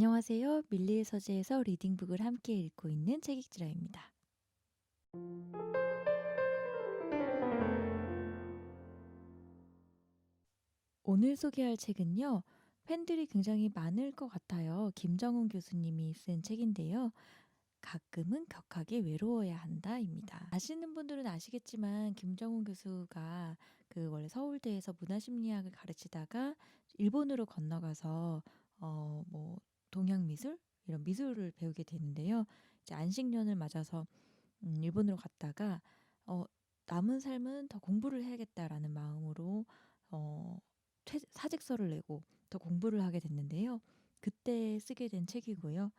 안녕하세요. 밀리의 서재에서 리딩북을 함께 읽고 있는 책익지라입니다. 오늘 소개할 책은요. 팬들이 굉장히 많을 것 같아요. 김정훈 교수님이 쓴 책인데요. 가끔은 격하게 외로워야 한다입니다. 아시는 분들은 아시겠지만 김정훈 교수가 그 원래 서울대에서 문화심리학을 가르치다가 일본으로 건너가서 어뭐 동양 미술 이런 미술을 배우게 되는데요. 이제 안식년을 맞아서 음 일본으로 갔다가 어 '남은 삶은 더 공부를 해야겠다.'라는 마음으로 어 퇴 사직서를 내고 더 공부를 하게 됐는데요. 그때 쓰게 된 책이고요.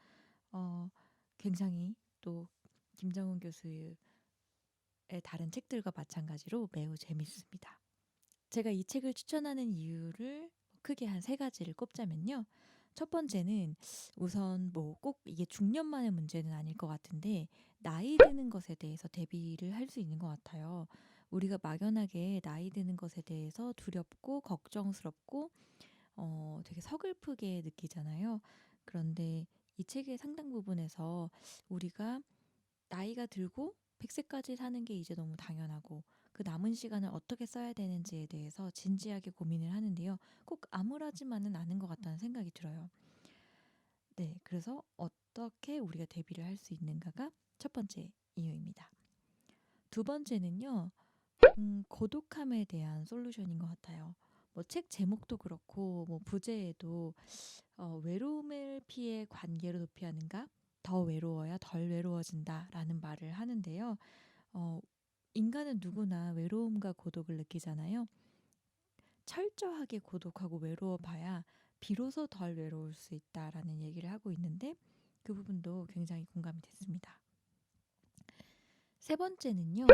어 굉장히 또 김정훈 교수의 다른 책들과 마찬가지로 매우 재밌습니다. 제가 이 책을 추천하는 이유를 크게 한 세 가지를 꼽자면요. 첫 번째는 우선 뭐 꼭 이게 중년만의 문제는 아닐 것 같은데 나이 드는 것에 대해서 대비를 할 수 있는 것 같아요. 우리가 막연하게 나이 드는 것에 대해서 두렵고 걱정스럽고 어 되게 서글프게 느끼잖아요. 그런데 이 책의 상당 부분에서 우리가 나이가 들고 100세까지 사는 게 이제 너무 당연하고 그 남은 시간을 어떻게 써야 되는지에 대해서 진지하게 고민을 하는데요. 꼭 암울하지만은 않은 것 같다는 생각이 들어요. 네, 그래서 어떻게 우리가 대비를 할 수 있는가가 첫 번째 이유입니다. 두 번째는요, 음, 고독함에 대한 솔루션인 것 같아요. 뭐 책 제목도 그렇고 뭐 부제에도 어, 외로움을 피해 관계로 도피하는가? 더 외로워야 덜 외로워진다라는 말을 하는데요. 어, 인간은 누구나 외로움과 고독을 느끼잖아요. 철저하게 고독하고 외로워 봐야 비로소 덜 외로울 수 있다라는 얘기를 하고 있는데 그 부분도 굉장히 공감이 됐습니다. 세 번째는요.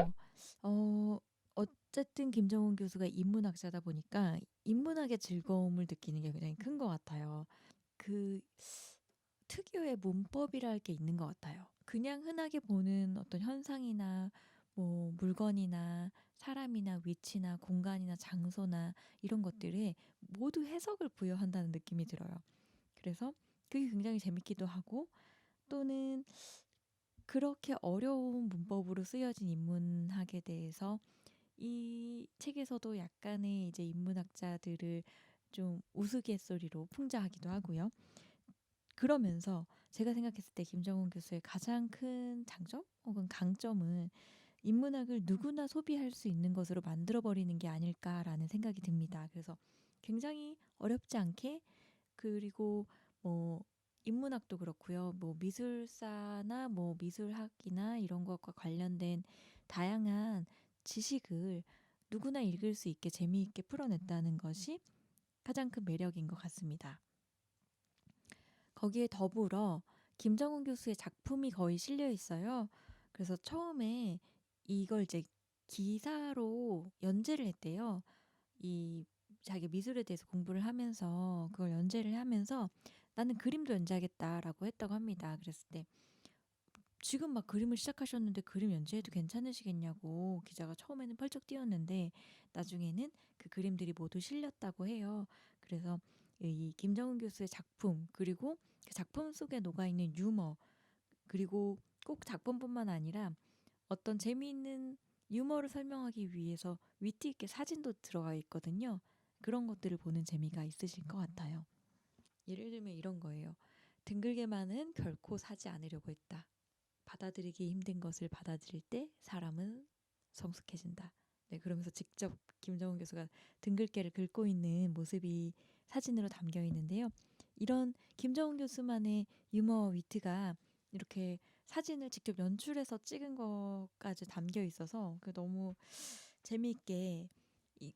어, 어쨌든 김정훈 교수가 인문학자다 보니까 인문학의 즐거움을 느끼는 게 굉장히 큰 것 같아요. 그 특유의 문법이랄 게 있는 것 같아요. 그냥 흔하게 보는 어떤 현상이나 뭐 물건이나 사람이나 위치나 공간이나 장소나 이런 것들에 모두 해석을 부여한다는 느낌이 들어요. 그래서 그게 굉장히 재밌기도 하고 또는 그렇게 어려운 문법으로 쓰여진 인문학에 대해서 이 책에서도 약간의 이제 인문학자들을 좀 우스갯소리로 풍자하기도 하고요. 그러면서 제가 생각했을 때 김정훈 교수의 가장 큰 장점 혹은 강점은 인문학을 누구나 소비할 수 있는 것으로 만들어 버리는 게 아닐까라는 생각이 듭니다. 그래서 굉장히 어렵지 않게 그리고 뭐 인문학도 그렇고요. 뭐 미술사나 뭐 미술학이나 이런 것과 관련된 다양한 지식을 누구나 읽을 수 있게 재미있게 풀어냈다는 것이 가장 큰 매력인 것 같습니다. 거기에 더불어 김정훈 교수의 작품이 거의 실려 있어요. 그래서 처음에 이걸 이제 기사로 연재를 했대요. 이 자기 미술에 대해서 공부를 하면서 그걸 연재를 하면서 나는 그림도 연재하겠다라고 했다고 합니다. 그랬을 때 지금 막 그림을 시작하셨는데 그림 연재해도 괜찮으시겠냐고 기자가 처음에는 펄쩍 뛰었는데 나중에는 그 그림들이 모두 실렸다고 해요. 그래서 이 김정은 교수의 작품 그리고 그 작품 속에 녹아 있는 유머 그리고 꼭 작품뿐만 아니라 어떤 재미있는 유머를 설명하기 위해서 위트 있게 사진도 들어가 있거든요. 그런 것들을 보는 재미가 있으실 것 같아요. 예를 들면 이런 거예요. 등글게만은 결코 사지 않으려고 했다. 받아들이기 힘든 것을 받아들일 때 사람은 성숙해진다. 네, 그러면서 직접 김정은 교수가 등글게를 긁고 있는 모습이 사진으로 담겨 있는데요. 이런 김정은 교수만의 유머 위트가 이렇게 사진을 직접 연출해서 찍은 것까지 담겨 있어서 그 너무 재미있게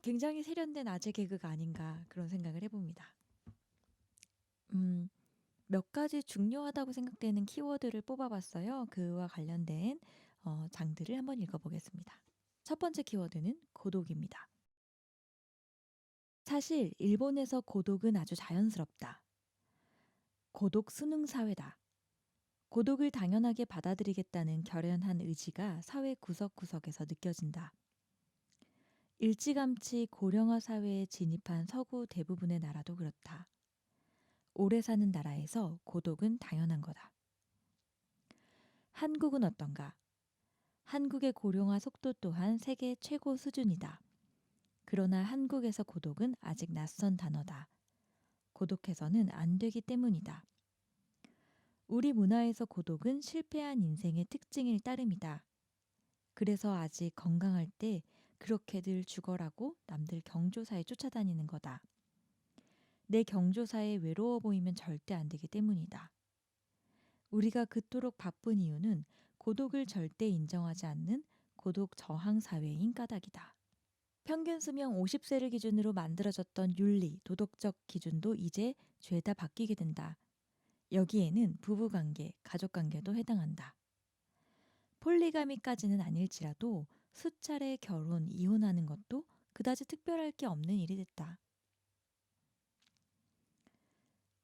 굉장히 세련된 아재 개그가 아닌가 그런 생각을 해봅니다. 음, 몇 가지 중요하다고 생각되는 키워드를 뽑아봤어요. 그와 관련된 어, 장들을 한번 읽어보겠습니다. 첫 번째 키워드는 고독입니다. 사실 일본에서 고독은 아주 자연스럽다. 고독 수능 사회다. 고독을 당연하게 받아들이겠다는 결연한 의지가 사회 구석구석에서 느껴진다. 일찌감치 고령화 사회에 진입한 서구 대부분의 나라도 그렇다. 오래 사는 나라에서 고독은 당연한 거다. 한국은 어떤가? 한국의 고령화 속도 또한 세계 최고 수준이다. 그러나 한국에서 고독은 아직 낯선 단어다. 고독해서는 안 되기 때문이다. 우리 문화에서 고독은 실패한 인생의 특징일 따름이다. 그래서 아직 건강할 때 그렇게들 죽어라고 남들 경조사에 쫓아다니는 거다. 내 경조사에 외로워 보이면 절대 안 되기 때문이다. 우리가 그토록 바쁜 이유는 고독을 절대 인정하지 않는 고독 저항 사회인 까닭이다. 평균 수명 50세를 기준으로 만들어졌던 윤리, 도덕적 기준도 이제 죄다 바뀌게 된다. 여기에는 부부관계, 가족관계도 해당한다. 폴리가미까지는 아닐지라도 수차례 결혼, 이혼하는 것도 그다지 특별할 게 없는 일이 됐다.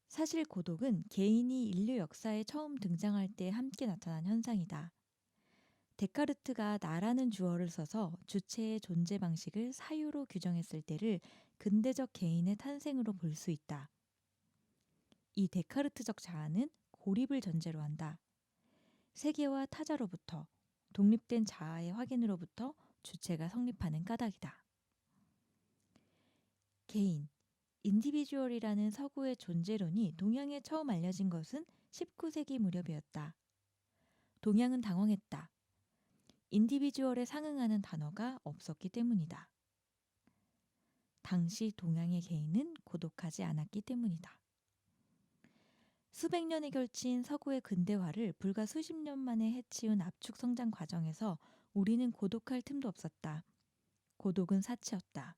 사실 고독은 개인이 인류 역사에 처음 등장할 때 함께 나타난 현상이다. 데카르트가 나라는 주어를 써서 주체의 존재 방식을 사유로 규정했을 때를 근대적 개인의 탄생으로 볼 수 있다. 이 데카르트적 자아는 고립을 전제로 한다. 세계와 타자로부터 독립된 자아의 확인으로부터 주체가 성립하는 까닭이다. 개인, 인디비주얼이라는 서구의 존재론이 동양에 처음 알려진 것은 19세기 무렵이었다. 동양은 당황했다. 인디비주얼에 상응하는 단어가 없었기 때문이다. 당시 동양의 개인은 고독하지 않았기 때문이다. 수백 년에 걸친 서구의 근대화를 불과 수십 년 만에 해치운 압축 성장 과정에서 우리는 고독할 틈도 없었다. 고독은 사치였다.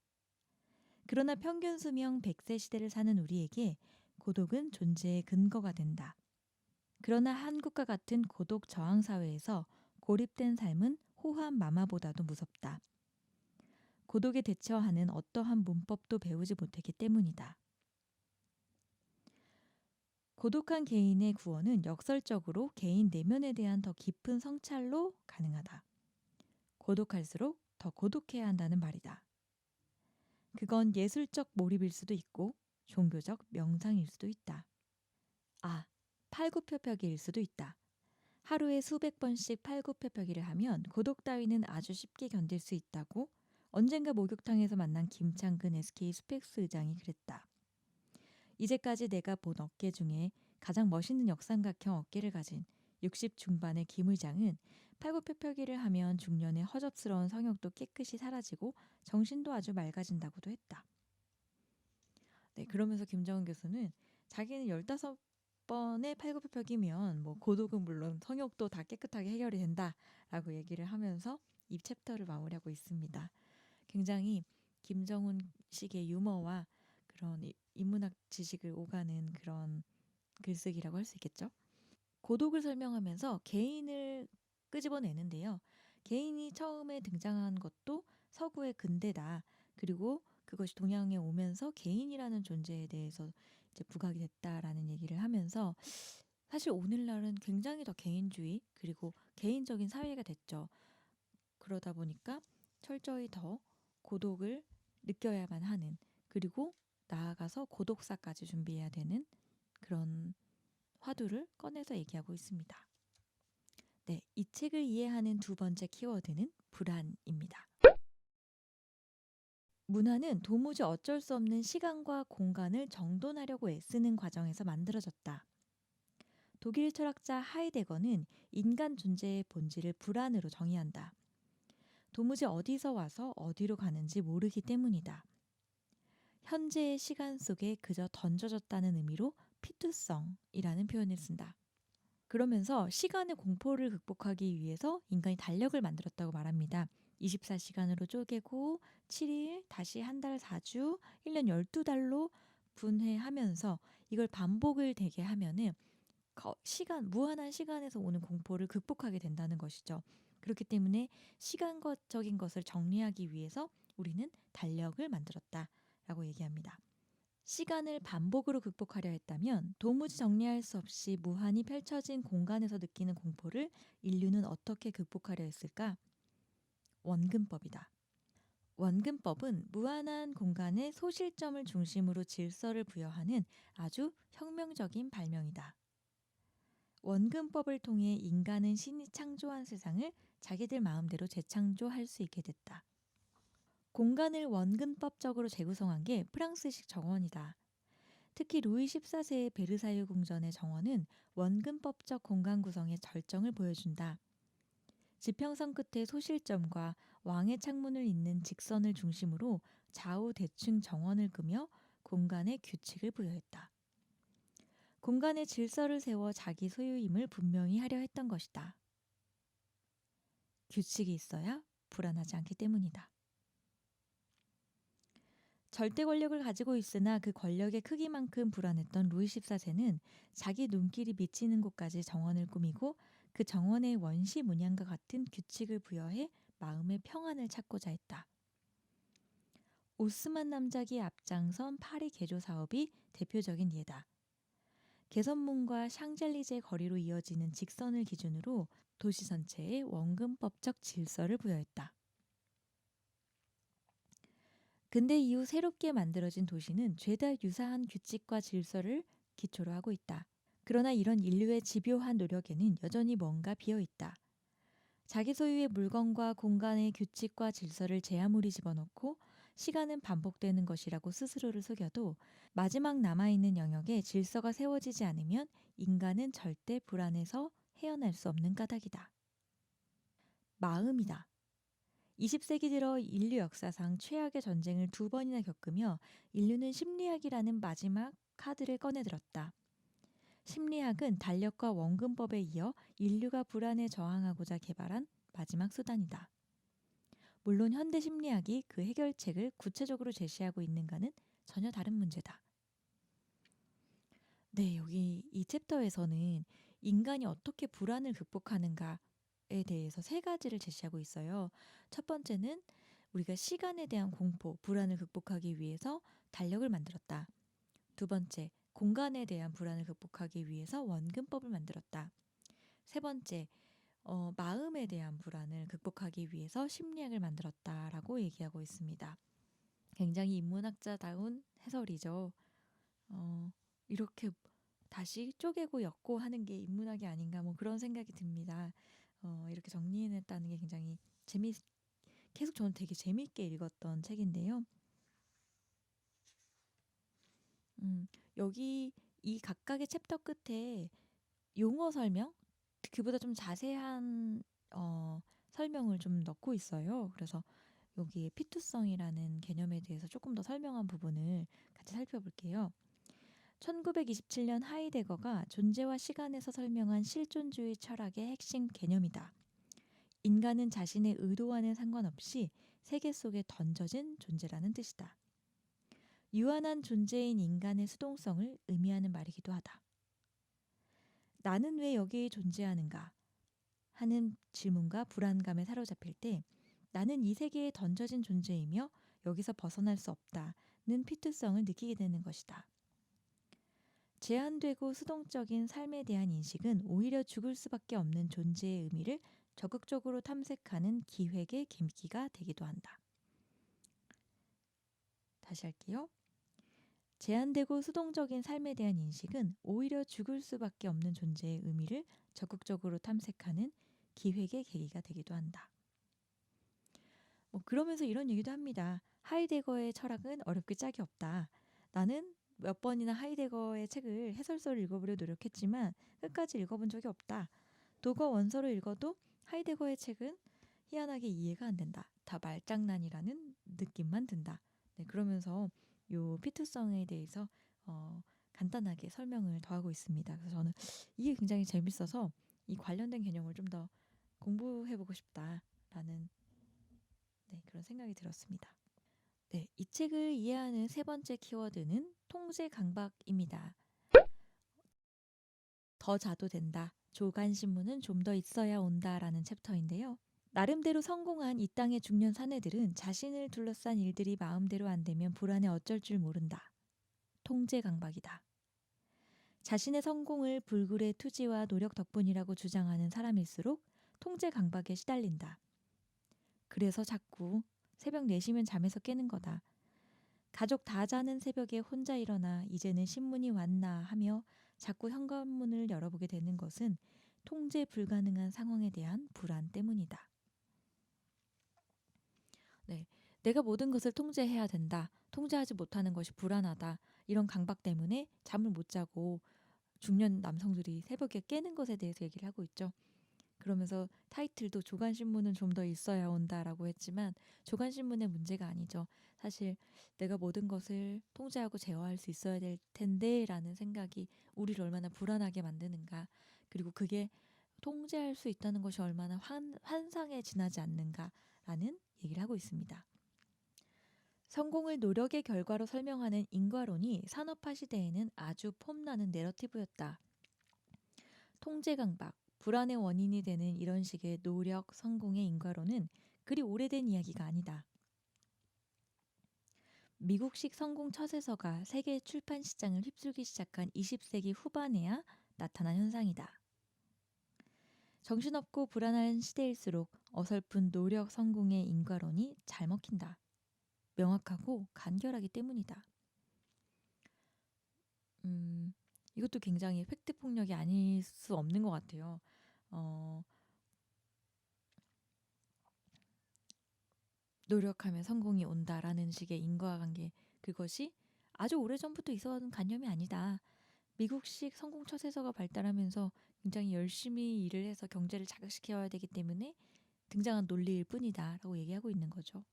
그러나 평균 수명 100세 시대를 사는 우리에게 고독은 존재의 근거가 된다. 그러나 한국과 같은 고독 저항 사회에서 고립된 삶은 호환 마마보다도 무섭다. 고독에 대처하는 어떠한 문법도 배우지 못했기 때문이다. 고독한 개인의 구원은 역설적으로 개인 내면에 대한 더 깊은 성찰로 가능하다. 고독할수록 더 고독해야 한다는 말이다. 그건 예술적 몰입일 수도 있고 종교적 명상일 수도 있다. 아, 팔굽혀펴기일 수도 있다. 하루에 수백 번씩 팔굽혀펴기를 하면 고독 따위는 아주 쉽게 견딜 수 있다고 언젠가 목욕탕에서 만난 김창근 SK 스펙스 의장이 그랬다. 이제까지 내가 본 어깨 중에 가장 멋있는 역삼각형 어깨를 가진 60 중반의 김 의장은 팔굽혀펴기를 하면 중년의 허접스러운 성욕도 깨끗이 사라지고 정신도 아주 맑아진다고도 했다. 네, 그러면서 김정은 교수는 자기는 15번의 팔굽혀펴기면 뭐 고독은 물론 성욕도 다 깨끗하게 해결이 된다라고 얘기를 하면서 이 챕터를 마무리하고 있습니다. 굉장히 김정은 식의 유머와 그런 인문학 지식을 오가는 그런 글쓰기라고 할 수 있겠죠. 고독을 설명하면서 개인을 끄집어내는데요. 개인이 처음에 등장한 것도 서구의 근대다. 그리고 그것이 동양에 오면서 개인이라는 존재에 대해서 이제 부각이 됐다라는 얘기를 하면서 사실 오늘날은 굉장히 더 개인주의 그리고 개인적인 사회가 됐죠. 그러다 보니까 철저히 더 고독을 느껴야만 하는 그리고 나아가서 고독사까지 준비해야 되는 그런 화두를 꺼내서 얘기하고 있습니다. 네, 이 책을 이해하는 두 번째 키워드는 불안입니다. 문화는 도무지 어쩔 수 없는 시간과 공간을 정돈하려고 애쓰는 과정에서 만들어졌다. 독일 철학자 하이데거는 인간 존재의 본질을 불안으로 정의한다. 도무지 어디서 와서 어디로 가는지 모르기 때문이다. 현재의 시간 속에 그저 던져졌다는 의미로 피투성이라는 표현을 쓴다. 그러면서 시간의 공포를 극복하기 위해서 인간이 달력을 만들었다고 말합니다. 24시간으로 쪼개고 7일, 다시 한 달 4주, 1년 12달로 분해하면서 이걸 반복을 되게 하면은 시간, 무한한 시간에서 오는 공포를 극복하게 된다는 것이죠. 그렇기 때문에 시간적인 것을 정리하기 위해서 우리는 달력을 만들었다. 라고 얘기합니다. 시간을 반복으로 극복하려 했다면 도무지 정리할 수 없이 무한히 펼쳐진 공간에서 느끼는 공포를 인류는 어떻게 극복하려 했을까? 원근법이다. 원근법은 무한한 공간의 소실점을 중심으로 질서를 부여하는 아주 혁명적인 발명이다. 원근법을 통해 인간은 신이 창조한 세상을 자기들 마음대로 재창조할 수 있게 됐다. 공간을 원근법적으로 재구성한 게 프랑스식 정원이다. 특히 루이 14세의 베르사유 궁전의 정원은 원근법적 공간 구성의 절정을 보여준다. 지평선 끝에 소실점과 왕의 창문을 잇는 직선을 중심으로 좌우 대칭 정원을 그며 공간에 규칙을 부여했다. 공간에 질서를 세워 자기 소유임을 분명히 하려 했던 것이다. 규칙이 있어야 불안하지 않기 때문이다. 절대 권력을 가지고 있으나 그 권력의 크기만큼 불안했던 루이 14세는 자기 눈길이 미치는 곳까지 정원을 꾸미고 그 정원의 원시 문양과 같은 규칙을 부여해 마음의 평안을 찾고자 했다. 오스만 남작이 앞장선 파리 개조 사업이 대표적인 예다. 개선문과 샹젤리제 거리로 이어지는 직선을 기준으로 도시 전체에 원근법적 질서를 부여했다. 근대 이후 새롭게 만들어진 도시는 죄다 유사한 규칙과 질서를 기초로 하고 있다. 그러나 이런 인류의 집요한 노력에는 여전히 뭔가 비어 있다. 자기 소유의 물건과 공간의 규칙과 질서를 제 아무리 집어넣고 시간은 반복되는 것이라고 스스로를 속여도 마지막 남아있는 영역에 질서가 세워지지 않으면 인간은 절대 불안해서 헤어날 수 없는 까닭이다. 마음이다. 20세기 들어 인류 역사상 최악의 전쟁을 두 번이나 겪으며 인류는 심리학이라는 마지막 카드를 꺼내들었다. 심리학은 달력과 원근법에 이어 인류가 불안에 저항하고자 개발한 마지막 수단이다. 물론 현대 심리학이 그 해결책을 구체적으로 제시하고 있는가는 전혀 다른 문제다. 네, 여기 이 챕터에서는 인간이 어떻게 불안을 극복하는가 에 대해서 세 가지를 제시하고 있어요. 첫 번째는 우리가 시간에 대한 공포, 불안을 극복하기 위해서 달력을 만들었다. 두 번째, 공간에 대한 불안을 극복하기 위해서 원근법을 만들었다. 세 번째, 어, 마음에 대한 불안을 극복하기 위해서 심리학을 만들었다라고 얘기하고 있습니다. 굉장히 인문학자다운 해설이죠. 어, 이렇게 다시 쪼개고 엮고 하는 게 인문학이 아닌가 뭐 그런 생각이 듭니다. 어, 이렇게 정리해냈다는 게 굉장히 재미 계속 저는 되게 재미있게 읽었던 책인데요. 음, 여기 이 각각의 챕터 끝에 용어 설명 그보다 좀 자세한 어, 설명을 좀 넣고 있어요. 그래서 여기에 피투성이라는 개념에 대해서 조금 더 설명한 부분을 같이 살펴볼게요. 1927년 하이데거가 존재와 시간에서 설명한 실존주의 철학의 핵심 개념이다. 인간은 자신의 의도와는 상관없이 세계 속에 던져진 존재라는 뜻이다. 유한한 존재인 인간의 수동성을 의미하는 말이기도 하다. 나는 왜 여기 존재하는가? 하는 질문과 불안감에 사로잡힐 때 나는 이 세계에 던져진 존재이며 여기서 벗어날 수 없다는 피투성을 느끼게 되는 것이다. 제한되고 수동적인 삶에 대한 인식은 오히려 죽을 수밖에 없는 존재의 의미를 적극적으로 탐색하는 기획의 계기가 되기도 한다. 다시 할게요. 제한되고 수동적인 삶에 대한 인식은 오히려 죽을 수밖에 없는 존재의 의미를 적극적으로 탐색하는 기획의 계기가 되기도 한다. 뭐 그러면서 이런 얘기도 합니다. 하이데거의 철학은 어렵게 짝이 없다. 나는 몇 번이나 하이데거의 책을 해설서를 읽어보려 노력했지만 끝까지 읽어본 적이 없다. 독어 원서로 읽어도 하이데거의 책은 희한하게 이해가 안 된다. 다 말장난이라는 느낌만 든다. 네, 그러면서 요 피투성에 대해서 어, 간단하게 설명을 더하고 있습니다. 그래서 저는 이게 굉장히 재밌어서 이 관련된 개념을 좀 더 공부해보고 싶다라는 네, 그런 생각이 들었습니다. 네, 이 책을 이해하는 세 번째 키워드는 통제 강박입니다. 더 자도 된다. 조간 신문은 좀 더 있어야 온다라는 챕터인데요. 나름대로 성공한 이 땅의 중년 사내들은 자신을 둘러싼 일들이 마음대로 안 되면 불안에 어쩔 줄 모른다. 통제 강박이다. 자신의 성공을 불굴의 투지와 노력 덕분이라고 주장하는 사람일수록 통제 강박에 시달린다. 그래서 자꾸 새벽 4시면 잠에서 깨는 거다. 가족 다 자는 새벽에 혼자 일어나 이제는 신문이 왔나 하며 자꾸 현관문을 열어보게 되는 것은 통제 불가능한 상황에 대한 불안 때문이다. 네. 내가 모든 것을 통제해야 된다. 통제하지 못하는 것이 불안하다. 이런 강박 때문에 잠을 못 자고 중년 남성들이 새벽에 깨는 것에 대해서 얘기를 하고 있죠. 그러면서 타이틀도 조간신문은 좀 더 있어야 온다라고 했지만 조간신문의 문제가 아니죠. 사실 내가 모든 것을 통제하고 제어할 수 있어야 될 텐데 라는 생각이 우리를 얼마나 불안하게 만드는가. 그리고 그게 통제할 수 있다는 것이 얼마나 환, 환상에 지나지 않는가라는 얘기를 하고 있습니다. 성공을 노력의 결과로 설명하는 인과론이 산업화 시대에는 아주 폼나는 내러티브였다. 통제 강박, 불안의 원인이 되는 이런 식의 노력, 성공의 인과론은 그리 오래된 이야기가 아니다. 미국식 성공 처세서가 세계 출판 시장을 휩쓸기 시작한 20세기 후반에야 나타난 현상이다. 정신없고 불안한 시대일수록 어설픈 노력 성공의 인과론이 잘 먹힌다. 명확하고 간결하기 때문이다. 음, 이것도 굉장히 팩트 폭력이 아닐 수 없는 것 같아요. 어, 노력하면 성공이 온다라는 식의 인과관계 그것이 아주 오래전부터 있어온 관념이 아니다. 미국식 성공 처세서가 발달하면서 굉장히 열심히 일을 해서 경제를 자극시켜야 되기 때문에 등장한 논리일 뿐이다라고 얘기하고 있는 거죠.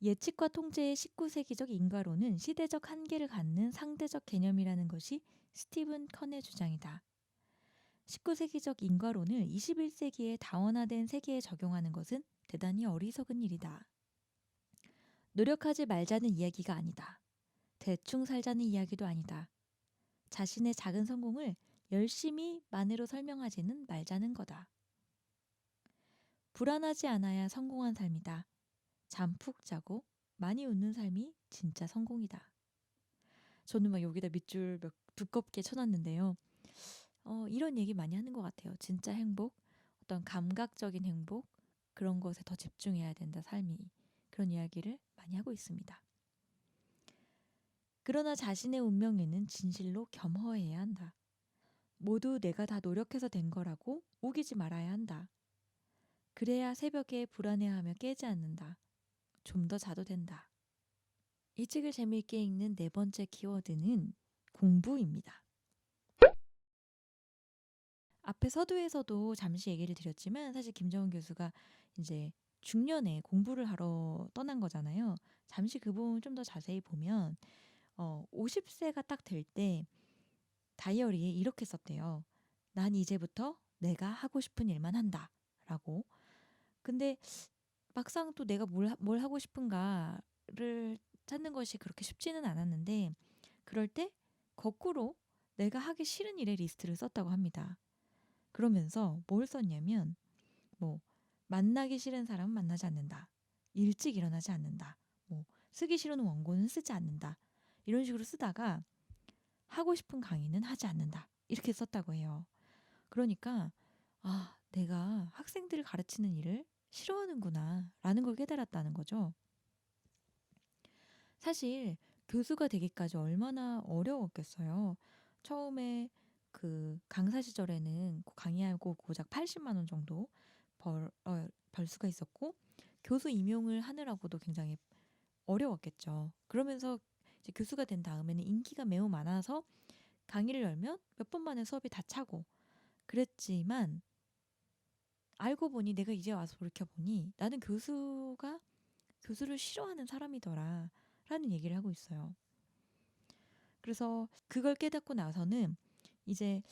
예측과 통제의 19세기적 인과론은 시대적 한계를 갖는 상대적 개념이라는 것이 스티븐 컨의 주장이다. 19세기적 인과론을 21세기에 다원화된 세계에 적용하는 것은 대단히 어리석은 일이다. 노력하지 말자는 이야기가 아니다. 대충 살자는 이야기도 아니다. 자신의 작은 성공을 열심히 만으로 설명하지는 말자는 거다. 불안하지 않아야 성공한 삶이다. 잠푹 자고 많이 웃는 삶이 진짜 성공이다. 저는 막 여기다 밑줄 몇 두껍게 쳐놨는데요. 어, 이런 얘기 많이 하는 것 같아요. 진짜 행복, 어떤 감각적인 행복, 그런 것에 더 집중해야 된다, 삶이. 그런 이야기를 많이 하고 있습니다. 그러나 자신의 운명에는 진실로 겸허해야 한다. 모두 내가 다 노력해서 된 거라고 우기지 말아야 한다. 그래야 새벽에 불안해하며 깨지 않는다. 좀 더 자도 된다. 이 책을 재미있게 읽는 네 번째 키워드는 공부입니다. 앞에 서두에서도 잠시 얘기를 드렸지만 사실 김정은 교수가 이제 중년에 공부를 하러 떠난 거잖아요. 잠시 그 부분 좀 더 자세히 보면 어 50세가 딱 될 때 다이어리에 이렇게 썼대요. 난 이제부터 내가 하고 싶은 일만 한다라고. 근데 막상 또 내가 뭘, 뭘 하고 싶은가를 찾는 것이 그렇게 쉽지는 않았는데 그럴 때 거꾸로 내가 하기 싫은 일의 리스트를 썼다고 합니다. 그러면서 뭘 썼냐면 뭐 만나기 싫은 사람은 만나지 않는다. 일찍 일어나지 않는다. 뭐 쓰기 싫은 원고는 쓰지 않는다. 이런 식으로 쓰다가 하고 싶은 강의는 하지 않는다. 이렇게 썼다고 해요. 그러니까 아, 내가 학생들을 가르치는 일을 싫어하는구나 라는 걸 깨달았다는 거죠. 사실 교수가 되기까지 얼마나 어려웠겠어요. 처음에 그 강사 시절에는 강의하고 고작 80만 원 정도 벌, 어, 벌 수가 있었고 교수 임용을 하느라고도 굉장히 어려웠겠죠. 그러면서 이제 교수가 된 다음에는 인기가 매우 많아서 강의를 열면 몇 번 만에 수업이 다 차고 그랬지만 알고 보니 내가 이제 와서 돌이켜 보니 나는 교수가 교수를 싫어하는 사람이더라 라는 얘기를 하고 있어요. 그래서 그걸 깨닫고 나서는 이제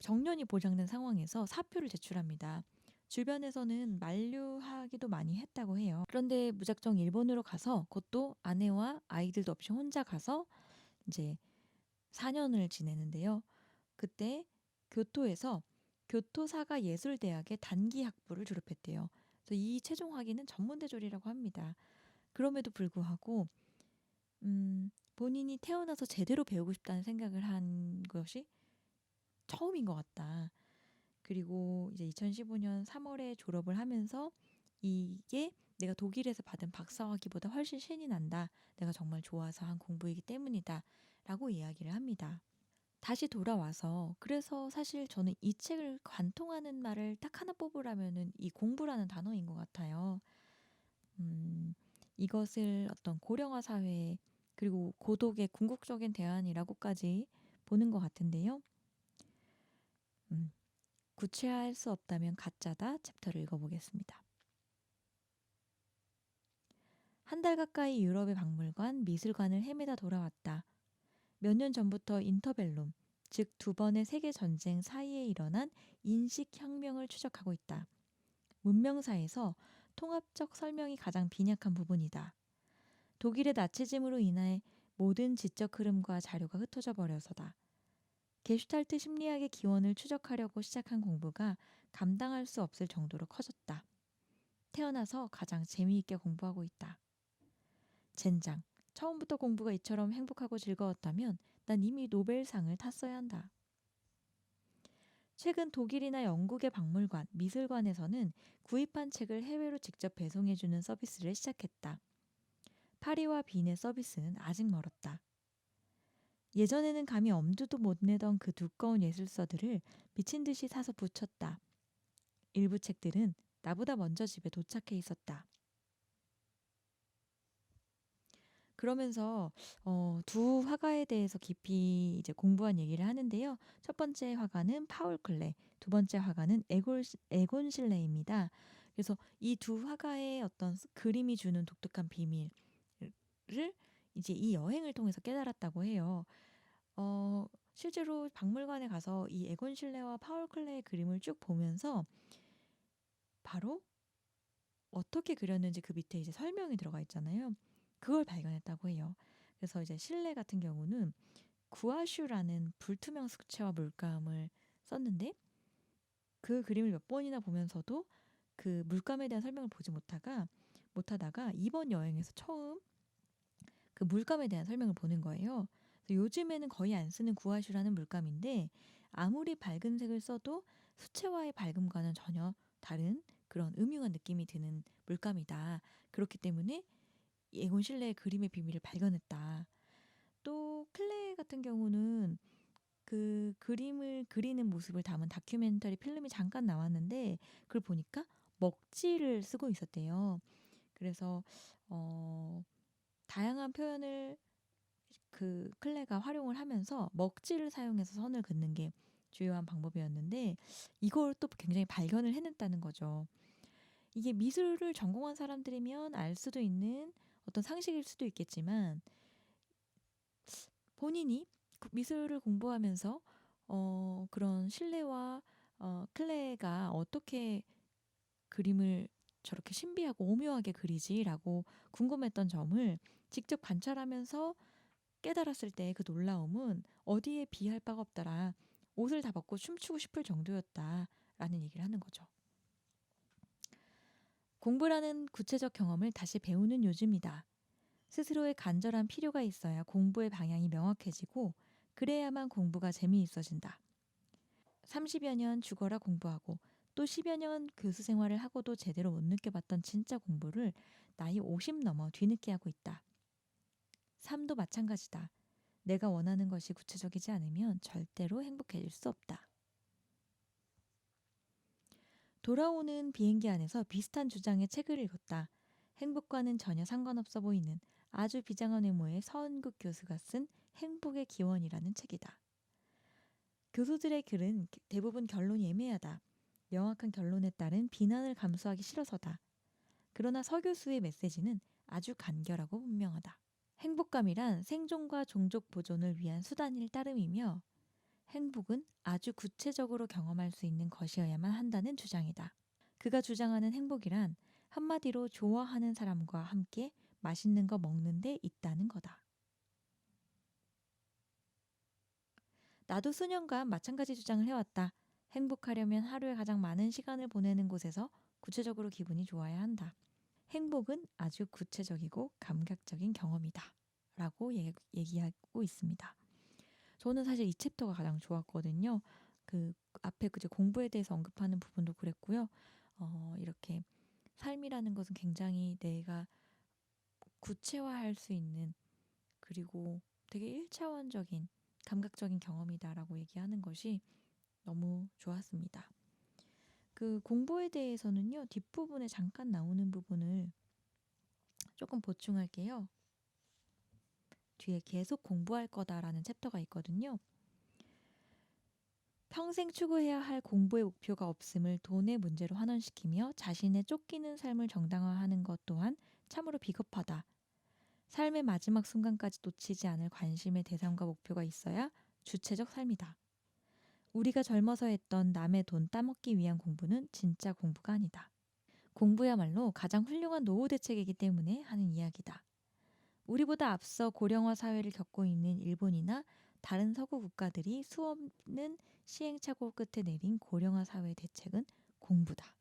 정년이 보장된 상황에서 사표를 제출합니다. 주변에서는 만류하기도 많이 했다고 해요. 그런데 무작정 일본으로 가서 그것도 아내와 아이들도 없이 혼자 가서 이제 4년을 지내는데요. 그때 교토에서 교토사가 예술대학의 단기 학부를 졸업했대요. 그래서 이 최종 학위는 전문대졸이라고 합니다. 그럼에도 불구하고 음, 본인이 태어나서 제대로 배우고 싶다는 생각을 한 것이 처음인 것 같다. 그리고 이제 2015년 3월에 졸업을 하면서 이게 내가 독일에서 받은 박사학위보다 훨씬 신이 난다. 내가 정말 좋아서 한 공부이기 때문이다. 라고 이야기를 합니다. 다시 돌아와서 그래서 사실 저는 이 책을 관통하는 말을 딱 하나 뽑으라면은 이 공부라는 단어인 것 같아요. 음, 이것을 어떤 고령화 사회 그리고 고독의 궁극적인 대안이라고까지 보는 것 같은데요. 음, 구체화할 수 없다면 가짜다 챕터를 읽어보겠습니다. 한 달 가까이 유럽의 박물관, 미술관을 헤매다 돌아왔다. 몇 년 전부터 인터벨룸, 즉 두 번의 세계 전쟁 사이에 일어난 인식 혁명을 추적하고 있다. 문명사에서 통합적 설명이 가장 빈약한 부분이다. 독일의 나치즘으로 인해 모든 지적 흐름과 자료가 흩어져 버려서다. 게슈탈트 심리학의 기원을 추적하려고 시작한 공부가 감당할 수 없을 정도로 커졌다. 태어나서 가장 재미있게 공부하고 있다. 젠장. 처음부터 공부가 이처럼 행복하고 즐거웠다면 난 이미 노벨상을 탔어야 한다. 최근 독일이나 영국의 박물관, 미술관에서는 구입한 책을 해외로 직접 배송해주는 서비스를 시작했다. 파리와 빈의 서비스는 아직 멀었다. 예전에는 감히 엄두도 못 내던 그 두꺼운 예술서들을 미친 듯이 사서 붙였다. 일부 책들은 나보다 먼저 집에 도착해 있었다. 그러면서 어, 두 화가에 대해서 깊이 이제 공부한 얘기를 하는데요. 첫 번째 화가는 파울 클레, 두 번째 화가는 에골, 에곤 실레입니다. 그래서 이 두 화가의 어떤 그림이 주는 독특한 비밀을 이제 이 여행을 통해서 깨달았다고 해요. 어, 실제로 박물관에 가서 이 에곤 실레와 파울 클레의 그림을 쭉 보면서 바로 어떻게 그렸는지 그 밑에 이제 설명이 들어가 있잖아요. 그걸 발견했다고 해요. 그래서 이제 실내 같은 경우는 구아슈라는 불투명 수채화 물감을 썼는데 그 그림을 몇 번이나 보면서도 그 물감에 대한 설명을 보지 못하가 못하다가 이번 여행에서 처음 그 물감에 대한 설명을 보는 거예요. 요즘에는 거의 안 쓰는 구아슈라는 물감인데 아무리 밝은 색을 써도 수채화의 밝음과는 전혀 다른 그런 음흉한 느낌이 드는 물감이다. 그렇기 때문에 에곤 실레의 그림의 비밀을 발견했다. 또 클레 같은 경우는 그 그림을 그리는 모습을 담은 다큐멘터리 필름이 잠깐 나왔는데 그걸 보니까 먹지를 쓰고 있었대요. 그래서 어 다양한 표현을 그 클레가 활용을 하면서 먹지를 사용해서 선을 긋는 게 주요한 방법이었는데 이걸 또 굉장히 발견을 해냈다는 거죠. 이게 미술을 전공한 사람들이면 알 수도 있는 어떤 상식일 수도 있겠지만 본인이 그 미술을 공부하면서 어, 그런 실내와 어, 클레가 어떻게 그림을 저렇게 신비하고 오묘하게 그리지라고 궁금했던 점을 직접 관찰하면서 깨달았을 때 그 놀라움은 어디에 비할 바가 없더라. 옷을 다 벗고 춤추고 싶을 정도였다라는 얘기를 하는 거죠. 공부라는 구체적 경험을 다시 배우는 요즘이다. 스스로의 간절한 필요가 있어야 공부의 방향이 명확해지고 그래야만 공부가 재미있어진다. 30여 년 죽어라 공부하고 또 10여 년 교수 생활을 하고도 제대로 못 느껴봤던 진짜 공부를 나이 50 넘어 뒤늦게 하고 있다. 삶도 마찬가지다. 내가 원하는 것이 구체적이지 않으면 절대로 행복해질 수 없다. 돌아오는 비행기 안에서 비슷한 주장의 책을 읽었다. 행복과는 전혀 상관없어 보이는 아주 비장한 외모의 서은국 교수가 쓴 행복의 기원이라는 책이다. 교수들의 글은 대부분 결론이 애매하다. 명확한 결론에 따른 비난을 감수하기 싫어서다. 그러나 서 교수의 메시지는 아주 간결하고 분명하다. 행복감이란 생존과 종족 보존을 위한 수단일 따름이며 행복은 아주 구체적으로 경험할 수 있는 것이어야만 한다는 주장이다. 그가 주장하는 행복이란 한마디로 좋아하는 사람과 함께 맛있는 거 먹는 데 있다는 거다. 나도 수년간 마찬가지 주장을 해왔다. 행복하려면 하루에 가장 많은 시간을 보내는 곳에서 구체적으로 기분이 좋아야 한다. 행복은 아주 구체적이고 감각적인 경험이다. 라고 얘기하고 있습니다. 저는 사실 이 챕터가 가장 좋았거든요. 그 앞에 그제 공부에 대해서 언급하는 부분도 그랬고요. 어, 이렇게 삶이라는 것은 굉장히 내가 구체화할 수 있는 그리고 되게 일차원적인 감각적인 경험이다라고 얘기하는 것이 너무 좋았습니다. 그 공부에 대해서는요, 뒷부분에 잠깐 나오는 부분을 조금 보충할게요. 뒤에 계속 공부할 거다라는 챕터가 있거든요. 평생 추구해야 할 공부의 목표가 없음을 돈의 문제로 환원시키며 자신의 쫓기는 삶을 정당화하는 것 또한 참으로 비겁하다. 삶의 마지막 순간까지 놓치지 않을 관심의 대상과 목표가 있어야 주체적 삶이다. 우리가 젊어서 했던 남의 돈 따먹기 위한 공부는 진짜 공부가 아니다. 공부야말로 가장 훌륭한 노후 대책이기 때문에 하는 이야기다. 우리보다 앞서 고령화 사회를 겪고 있는 일본이나 다른 서구 국가들이 수없는 시행착오 끝에 내린 고령화 사회 대책은 공부다.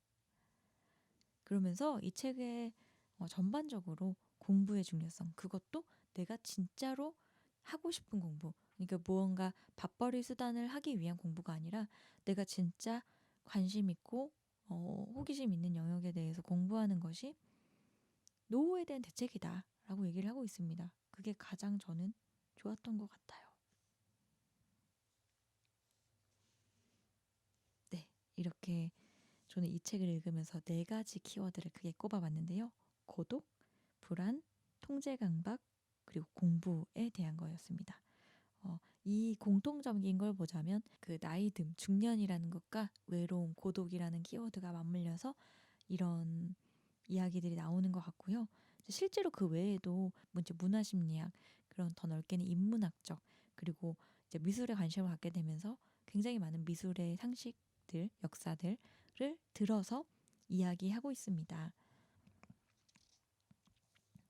그러면서 이 책의 어, 전반적으로 공부의 중요성, 그것도 내가 진짜로 하고 싶은 공부, 그러니까 무언가 밥벌이 수단을 하기 위한 공부가 아니라 내가 진짜 관심 있고 어, 호기심 있는 영역에 대해서 공부하는 것이 노후에 대한 대책이다 라고 얘기를 하고 있습니다. 그게 가장 저는 좋았던 것 같아요. 네, 이렇게 저는 이 책을 읽으면서 네 가지 키워드를 크게 꼽아봤는데요. 고독, 불안, 통제 강박, 그리고 공부에 대한 거였습니다. 어, 이 공통적인 걸 보자면 그 나이듦, 중년이라는 것과 외로움, 고독이라는 키워드가 맞물려서 이런 이야기들이 나오는 것 같고요. 실제로 그 외에도 뭐 이제 문화심리학 그런 더 넓게는 인문학적 그리고 이제 미술에 관심을 갖게 되면서 굉장히 많은 미술의 상식들, 역사들을 들어서 이야기하고 있습니다.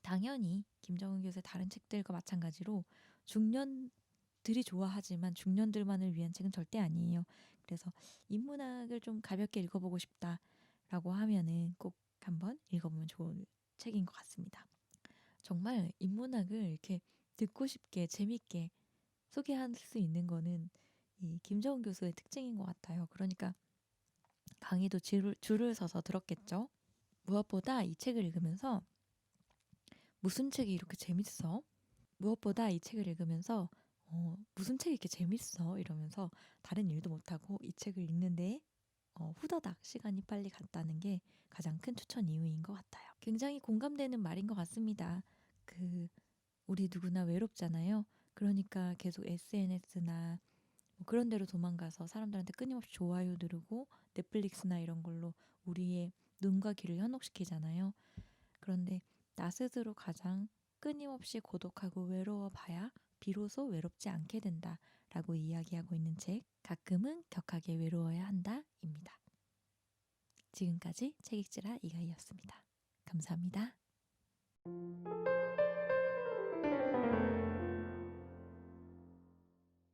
당연히 김정은 교수의 다른 책들과 마찬가지로 중년들이 좋아하지만 중년들만을 위한 책은 절대 아니에요. 그래서 인문학을 좀 가볍게 읽어보고 싶다라고 하면은 꼭 한번 읽어보면 좋은 책인 것 같습니다. 정말 인문학을 이렇게 듣고 싶게 재밌게 소개할 수 있는 거는 이 김정은 교수의 특징인 것 같아요. 그러니까 강의도 줄을, 줄을 서서 들었겠죠. 무엇보다 이 책을 읽으면서 무슨 책이 이렇게 재밌어? 무엇보다 이 책을 읽으면서 어, 무슨 책이 이렇게 재밌어? 이러면서 다른 일도 못하고 이 책을 읽는데 어, 후다닥 시간이 빨리 갔다는 게 가장 큰 추천 이유인 것 같아요. 굉장히 공감되는 말인 것 같습니다. 그 우리 누구나 외롭잖아요. 그러니까 계속 SNS나 뭐 그런 데로 도망가서 사람들한테 끊임없이 좋아요 누르고 넷플릭스나 이런 걸로 우리의 눈과 귀를 현혹시키잖아요. 그런데 나 스스로 가장 끊임없이 고독하고 외로워 봐야 비로소 외롭지 않게 된다 라고 이야기하고 있는 책 가끔은 격하게 외로워야 한다 입니다. 지금까지 책 읽지라 이가이였습니다. 감사합니다.